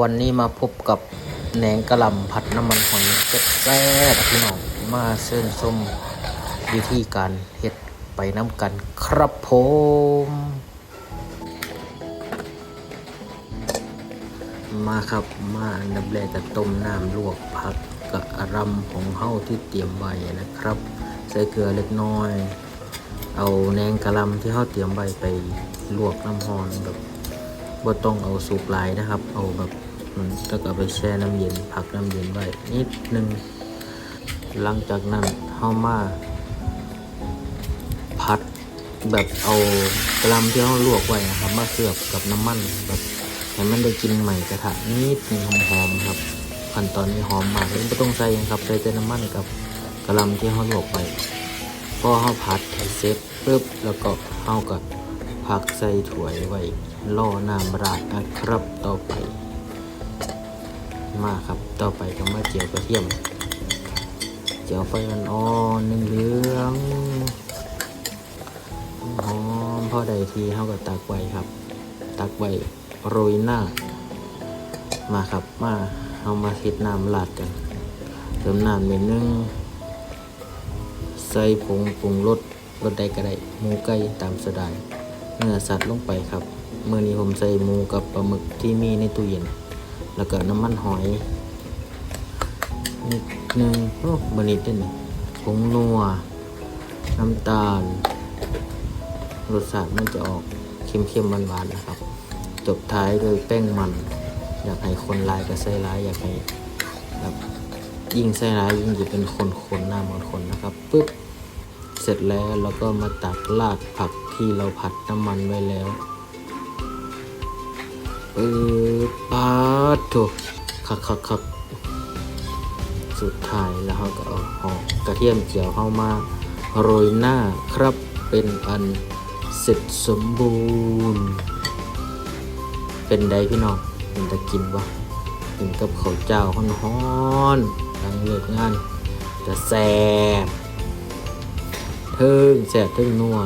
วันนี้มาพบกับแหนงกระลำผัดน้ำมันหอยแซ่บพี่น้องมาเส้นส้มวิธีการเฮ็ดไปน้ำกันครับผมมาครับมาอันดับแรกก็ต้มน้ำลวกผักกะรำของเฮาที่เตรียมไว้นะครับ ใส่เกลือเล็กน้อย เอาแหนงกระลำที่เฮาเตรียมไว้ไปลวกน้ำร้อนแบบบ่ต้องเอาสุกหลายนะครับ เอาแบบ แล้วก็ไปแช่น้ำเย็นพักน้ำเย็นไว้นิดนึง หลังจากนั้นเฮามาผัดแบบเอากระลำที่เฮาลวกไว้นะครับมาเคลือบกับน้ำมันแบบให้มันได้กินใหม่กระทะนิดนึงหอมๆครับขั้นตอนนี้หอมมากเลยไม่ต้องใส่ยังครับใส่แต่น้ำมันกับกระลำที่เฮาลวกไปพอเฮาผัดให้เสร็จปุ๊บแล้วก็เฮาก็พักใส่ถ้วยไว้ล่อน้ำราดนะครับต่อไป มาครับ ต่อไปก็มาเจียวกระเทียม เจียวไฟอ่อนๆเหลืองหอมพอใดทีเฮาก็ตักไว้ครับ ตักไว้โรยหน้า มาครับมาเฮามาเฮ็ดน้ำราดกันเติมน้ำนิดนึงใส่ผงปรุงรสรสใดก็ได้หมูไก่ตามสดายเนื้อสัตว์ลงไปครับเมื่อนี้ผมใส่หมูกับปลาหมึกที่มีในตู้เย็น แล้วก็น้ำมันหอยนิดนึงโอ้บนิดนี่ผงนัว น้ำตาลรสชาติมันจะออกเค็มๆหวานๆนะครับ จบท้ายด้วยแป้งมัน อยากให้คนร้ายก็ใส่ร้ายอยากให้แบบยิ่งใส่ร้ายยิ่งจะเป็นคนๆหน้าเหมือนคนนะครับปึ๊บเสร็จแล้วเราก็มาตักราดผักที่เราผัดน้ำมันไว้แล้วเออปา ดโถคักคักคักสุดท้ายแล้วเราก็เอาหอมกระเทียมเจียวเข้ามาโรยหน้าครับเป็นอันเสร็จสมบูรณ์ เป็นไดพี่น้องเป็นตะกินวะกินกับข้าวเจ้าฮ้อนๆหลังเลิกงานจะแซ่บเทิงแซ่บเทิงนัว